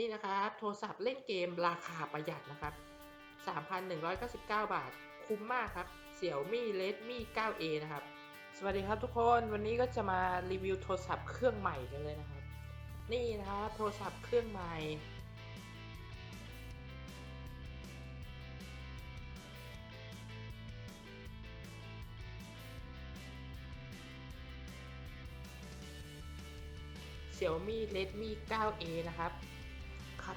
นี่นะครับ โทรศัพท์เล่นเกมราคาประหยัดนะครับ 3,199 บาท คุ้มมากครับ Xiaomi Redmi 9A นะครับ สวัสดีครับทุกคนวันนี้ก็จะมารีวิวโทรศัพท์เครื่องใหม่กันเลยนะครับ นี่นะครับโทรศัพท์เครื่องใหม่เ Xiaomi Redmi 9A นะครับ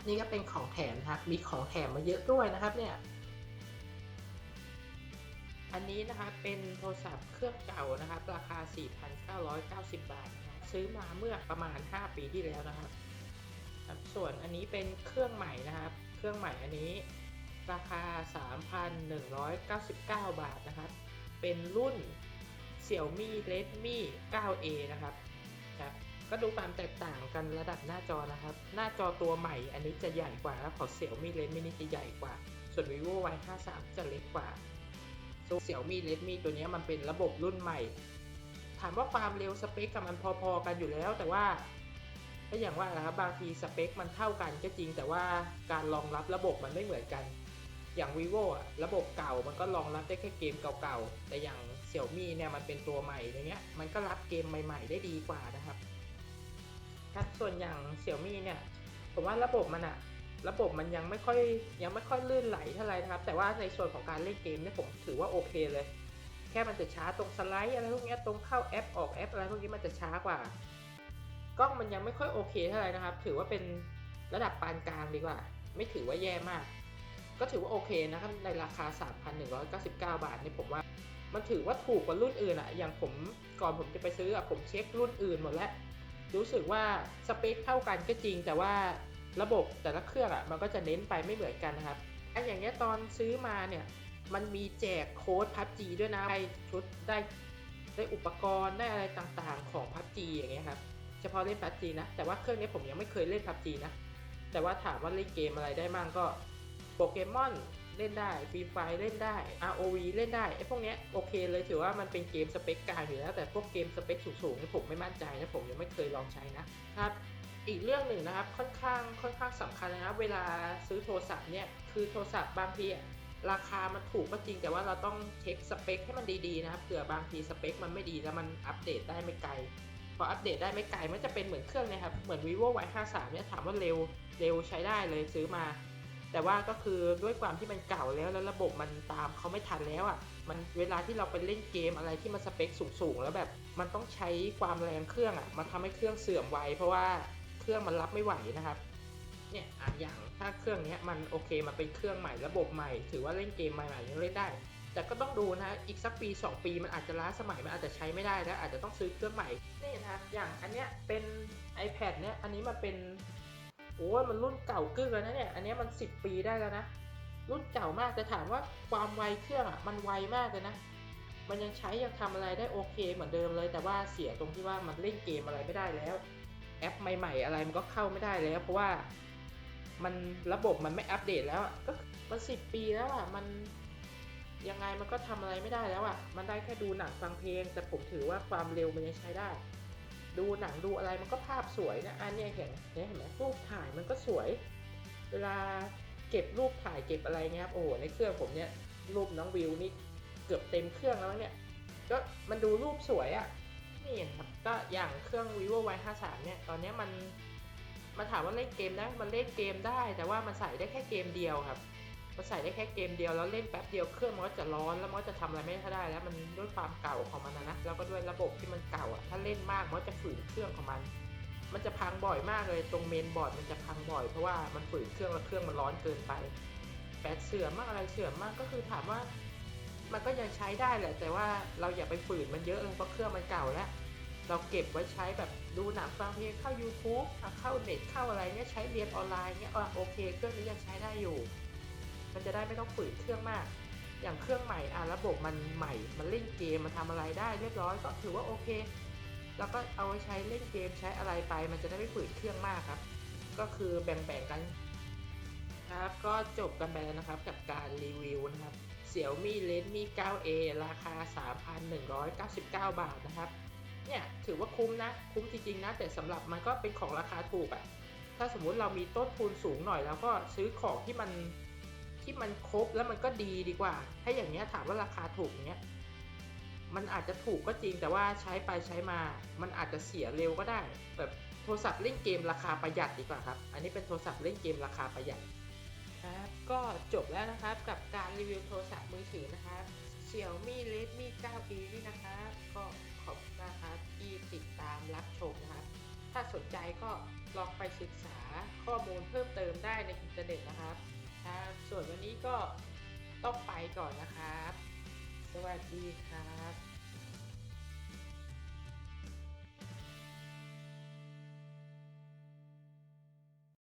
นี่ก็เป็นของแถมนะครับ มีของแถมมาเยอะด้วยนะครับเนี่ย อันนี้นะครับเป็นโทรศัพท์เครื่องเก่านะครับ ราคา 4,990 บาทนะครับซื้อมาเมื่อประมาณ 5 ปีที่แล้วนะครับครับ ส่วนอันนี้เป็นเครื่องใหม่นะครับ เครื่องใหม่อันนี้ราคา 3,199 บาทนะครับ เป็นรุ่น Xiaomi Redmi 9A นะครับครับ ก็ดูความแตกต่างกันระดับหน้าจอนะครับ หน้าจอตัวใหม่อันนี้จะใหญ่กว่า แล้วของ Xiaomi Redmi นี่จะใหญ่กว่า ส่วน vivo Y 5 3จะเล็กกว่าส่วน Xiaomi Redmi ตัวนี้มันเป็นระบบรุ่นใหม่ ถามว่าความเร็วสเปคกับมันพอๆกันอยู่แล้ว แต่ว่าก็อย่างว่านะครับบางทีสเปคมันเท่ากันก็จริง แต่ว่าการรองรับระบบมันไม่เหมือนกัน อย่าง vivo อะระบบเก่ามันก็รองรับได้แค่เกมเก่าๆแต่อย่าง Xiaomi เนี่ยมันเป็นตัวใหม่อย่างเงี้ยมันก็รับเกมใหม่ ๆ ได้ดีกว่านะครับ ครับส่วนอย่าง Xiaomi เนี่ยผมว่าระบบมันอะระบบมันยังไม่ค่อยยังไม่ค่อยลื่นไหลเท่าไหร่นะครับ แต่ว่าในส่วนของการเล่นเกมเนี่ยผมถือว่าโอเคเลย แค่มันจะช้าตรงสไลด์อะไรพวกนี้ตรงเข้าแอปออกแอปอะไรพวกนี้มันจะช้ากว่ากล้องมันยังไม่ค่อยโอเคเท่าไหร่นะครับ ถือว่าเป็นระดับปานกลางดีกว่า ไม่ถือว่าแย่มาก ก็ถือว่าโอเคนะครับในราคา 3,199 บาทนี่ผมว่า มันถือว่าถูกกว่ารุ่นอื่นอะอย่างผมก่อนผมจะไปซื้ออะผมเช็ครุ่นอื่นหมดแล้ว รู้สึกว่าสเปคเท่ากันก็จริง แต่ว่าระบบแต่ละเครื่องอะมันก็จะเน้นไปไม่เหมือนกันนะครับอันอย่างเงี้ยตอนซื้อมาเนี่ยมันมีแจกโค้ด PUBG ด้วยนะได้ชุดได้ได้อุปกรณ์ได้อะไรต่างๆของ PUBG อย่างเงี้ยครับเฉพาะเล่น PUBG นะแต่ว่าเครื่องนี้ผมยังไม่เคยเล่น PUBG นะแต่ว่าถามว่าเล่นเกมอะไรได้มั่งก็โปเกมอน เล่นได้ฟรีไฟเล่นได้ ROV เล่นได้ไอ้พวกเนี้ยโอเคเลยถือว่ามันเป็นเกมสเปคกลางอยู่แล้วแต่พวกเกมสเปคสูงๆนี่ผมไม่มั่นใจนะผมยังไม่เคยลองใช้นะครับอีกเรื่องหนึ่งนะครับค่อนข้างค่อนข้างสำคัญนะครับเวลาซื้อโทรศัพท์เนี่ยคือโทรศัพท์บางทีอะราคามันถูกก็จริงแต่ว่าเราต้องเช็คสเปคให้มันดีๆนะครับเผื่อบางทีสเปคมันไม่ดีแล้วมันอัปเดตได้ไม่ไกลพออัปเดตได้ไม่ไกลมันจะเป็นเหมือนเครื่องนะครับเหมือน vivo y 5 3เนี่ยถามว่าเร็วเร็วใช้ได้เลยซื้อมา แต่ว่าก็คือด้วยความที่มันเก่าแล้วแล้วระบบมันตามเขาไม่ทันแล้วอะมันเวลาที่เราไปเล่นเกมอะไรที่มันสเปคสูงๆแล้วแบบ มันต้องใช้ความแรงเครื่องอะมันทำให้เครื่องเสื่อมไวเพราะว่าเครื่องมันรับไม่ไหวนะครับเนี่ยอะอย่างถ้าเครื่องนี้มันโอเคมันเป็นเครื่องใหม่ระบบใหม่ ถือว่าเล่นเกมใหม่ๆยังเล่นได้ แต่ก็ต้องดูนะอีกสักปี 2 ปีมันอาจจะล้าสมัยมันอาจจะใช้ไม่ได้แล้วอาจจะต้องซื้อเครื่องใหม่นี่นะอย่างอันเนี้ยเป็น iPad เนี้ยอันนี้มันเป็น โอ้ยมันรุ่นเก่ากึ้งแล้วนะเนี่ย อันนี้มัน 10 ปีได้แล้วนะ รุ่นเก่ามากแต่ถามว่าความไวเครื่องอะมันไวมากเลยนะ มันยังใช้ยังทำอะไรได้โอเคเหมือนเดิมเลย แต่ว่าเสียตรงที่ว่ามันเล่นเกมอะไรไม่ได้แล้ว แอปใหม่ๆ อะไรมันก็เข้าไม่ได้แล้ว เพราะว่ามันระบบมันไม่อัปเดตแล้วอะก็มัน10ปีแล้วอะมันยังไงมันก็ทำอะไรไม่ได้แล้วอะมันได้แค่ดูหนังฟังเพลง แต่ผมถือว่าความเร็วมันยังใช้ได้ ดูหนังดูอะไรมันก็ภาพสวยนะอันนี้เห็นเนี่ยเห็นไหมรูปถ่ายมันก็สวย เวลาเก็บรูปถ่ายเก็บอะไรเงี้ยครับโอ้ในเครื่องผมเนี่ยรูปน้องวิวนี่เกือบเต็มเครื่องแล้วเนี่ย ก็มันดูรูปสวยอะ่ะนี่ครับก็อย่างเครื่อง vivo y 5 3เนี่ยตอนเนี้ยมันมันถามว่าเล่นเกมได้มันเล่นเกมได้ แต่ว่ามันใส่ได้แค่เกมเดียวครับ มันใส่ได้แค่เกมเดียวแล้วเล่นแป๊บเดียวเครื่องมันก็จะร้อนแล้วมันก็จะทำอะไรไม่ได้แล้วมันด้วยความเก่าของมันนะแล้วก็ด้วยระบบที่มันเก่าอะถ้าเล่นมากมันก็จะฝืนเครื่องของมัน มันจะพังบ่อยมากเลยตรงเมนบอร์ดมันจะพังบ่อยเพราะว่ามันฝืนเครื่องแล้วเครื่องมันร้อนเกินไปแบตเสื่อมมากอะไรเสื่อมมากก็คือถามว่า มันก็ยังใช้ได้แหละ แต่ว่าเราอย่าไปฝืนมันเยอะเลยเพราะเครื่องมันเก่าแล้วเราเก็บไว้ใช้แบบดูหนังฟังเพลงเข้า YouTube เข้าเน็ตเข้าอะไรเนี้ยใช้เรียนออนไลน์เนี้ยโอเคเครื่องนี้ยังใช้ได้อยู่ มันจะได้ไม่ต้องฝืนเครื่องมาก อย่างเครื่องใหม่อะระบบมันใหม่ มันเล่นเกมมันทำอะไรได้เรียบร้อยก็ถือว่าโอเค แล้วก็เอาไว้ใช้เล่นเกมใช้อะไรไป มันจะได้ไม่ฝืนเครื่องมากครับ ก็คือแบ่งๆกันครับก็จบกันไปแล้วนะครับกับการรีวิวนะครับ Xiaomi Redmi 9A ราคา 3,199 บาทนะครับ เนี่ยถือว่าคุ้มนะ คุ้มจริงๆนะ แต่สำหรับมันก็เป็นของราคาถูกอะ่ะถ้าสมมุติเรามีต้นทุนสูงหน่อยแล้วก็ซื้อของที่มัน ที่มันครบแล้วมันก็ดีดีกว่า ถ้าอย่างเงี้ยถามว่าราคาถูกเงี้ยมันอาจจะถูกก็จริงแต่ว่าใช้ไปใช้มา มันอาจจะเสียเร็วก็ได้ แบบโทรศัพท์เล่นเกมราคาประหยัดดีกว่าครับ อันนี้เป็นโทรศัพท์เล่นเกมราคาประหยัดครับก็จบแล้วนะครับกับการรีวิวโทรศัพท์มือถือนะครับ Xiaomi Redmi 9e นี่นะครับก็ขอบคุณนะครับที่ติดตามรับชมนะครับ ถ้าสนใจก็ลองไปศึกษาข้อมูลเพิ่มเติมได้ในอินเทอร์เน็ตนะครับ ครับ ส่วนวันนี้ก็ต้องไปก่อนนะครับ สวัสดีครับ